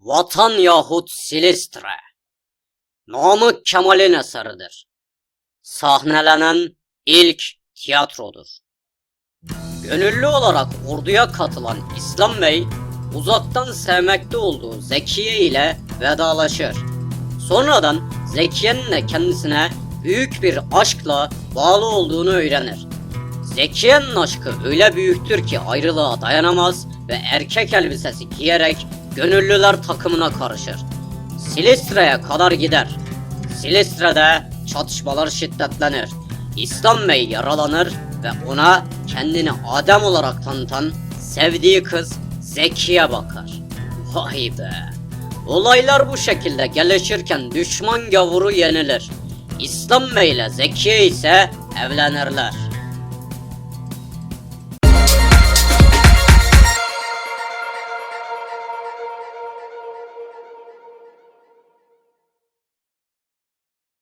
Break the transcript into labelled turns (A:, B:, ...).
A: Vatan yahut Silistre. Namık Kemal'in eseridir. Sahnelenen ilk tiyatrodur. Gönüllü olarak orduya katılan İslam Bey, uzaktan sevmekte olduğu Zekiye ile vedalaşır. Sonradan Zekiye'nin de kendisine büyük bir aşkla bağlı olduğunu öğrenir. Zekiye'nin aşkı öyle büyüktür ki ayrılığa dayanamaz ve erkek elbisesi giyerek gönüllüler takımına karışır. Silistre'ye kadar gider. Silistre'de çatışmalar şiddetlenir. İslam Bey yaralanır ve ona kendini Adem olarak tanıtan sevdiği kız Zekiye bakar. Vay be! Olaylar bu şekilde gelişirken düşman gavuru yenilir. İslam Bey ile Zekiye ise evlenirler.